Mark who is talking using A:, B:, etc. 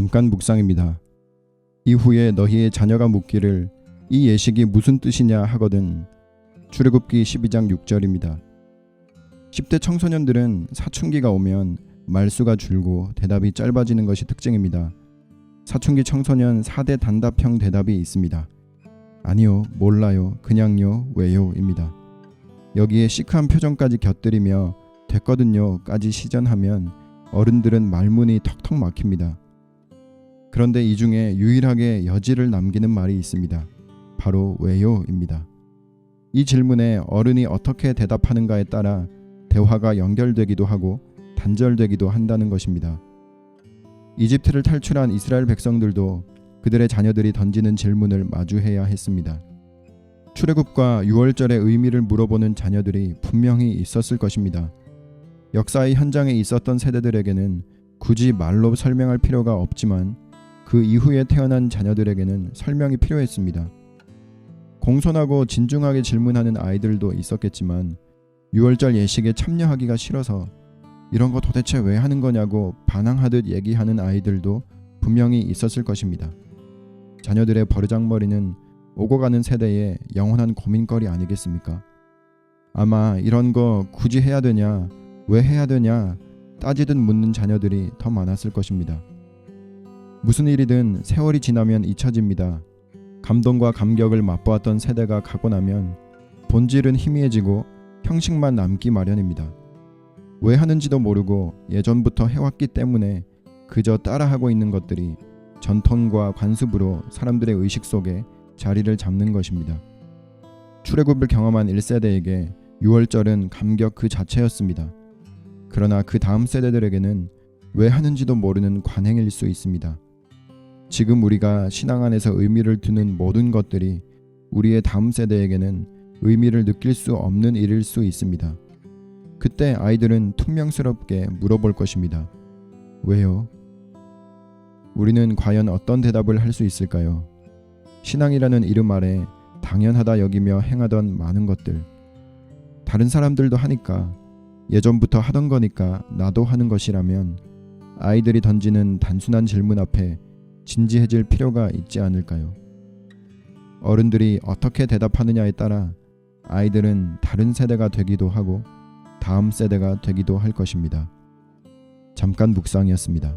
A: 잠깐 묵상입니다. 이후에 너희의 자녀가 묻기를 이 예식이 무슨 뜻이냐 하거든 출애굽기 12장 6절입니다. 10대 청소년들은 사춘기가 오면 말수가 줄고 대답이 짧아지는 것이 특징입니다. 사춘기 청소년 4대 단답형 대답이 있습니다. 아니요, 몰라요, 그냥요, 왜요입니다. 여기에 시크한 표정까지 곁들이며 됐거든요까지 시전하면 어른들은 말문이 턱턱 막힙니다. 그런데 이 중에 유일하게 여지를 남기는 말이 있습니다. 바로 왜요입니다. 이 질문에 어른이 어떻게 대답하는가에 따라 대화가 연결되기도 하고 단절되기도 한다는 것입니다. 이집트를 탈출한 이스라엘 백성들도 그들의 자녀들이 던지는 질문을 마주해야 했습니다. 출애굽과 유월절의 의미를 물어보는 자녀들이 분명히 있었을 것입니다. 역사의 현장에 있었던 세대들에게는 굳이 말로 설명할 필요가 없지만 그 이후에 태어난 자녀들에게는 설명이 필요했습니다. 공손하고 진중하게 질문하는 아이들도 있었겠지만 유월절 예식에 참여하기가 싫어서 이런 거 도대체 왜 하는 거냐고 반항하듯 얘기하는 아이들도 분명히 있었을 것입니다. 자녀들의 버르장머리는 오고 가는 세대의 영원한 고민거리 아니겠습니까? 아마 이런 거 굳이 해야 되냐, 왜 해야 되냐 따지듯 묻는 자녀들이 더 많았을 것입니다. 무슨 일이든 세월이 지나면 잊혀집니다. 감동과 감격을 맛보았던 세대가 가고 나면 본질은 희미해지고 형식만 남기 마련입니다. 왜 하는지도 모르고 예전부터 해왔기 때문에 그저 따라하고 있는 것들이 전통과 관습으로 사람들의 의식 속에 자리를 잡는 것입니다. 출애굽을 경험한 1세대에게 6월절은 감격 그 자체였습니다. 그러나 그 다음 세대들에게는 왜 하는지도 모르는 관행일 수 있습니다. 지금 우리가 신앙 안에서 의미를 두는 모든 것들이 우리의 다음 세대에게는 의미를 느낄 수 없는 일일 수 있습니다. 그때 아이들은 퉁명스럽게 물어볼 것입니다. 왜요? 우리는 과연 어떤 대답을 할 수 있을까요? 신앙이라는 이름 아래 당연하다 여기며 행하던 많은 것들. 다른 사람들도 하니까 예전부터 하던 거니까 나도 하는 것이라면 아이들이 던지는 단순한 질문 앞에 진지해질 필요가 있지 않을까요? 어른들이 어떻게 대답하느냐에 따라 아이들은 다른 세대가 되기도 하고 다음 세대가 되기도 할 것입니다. 잠깐 묵상이었습니다.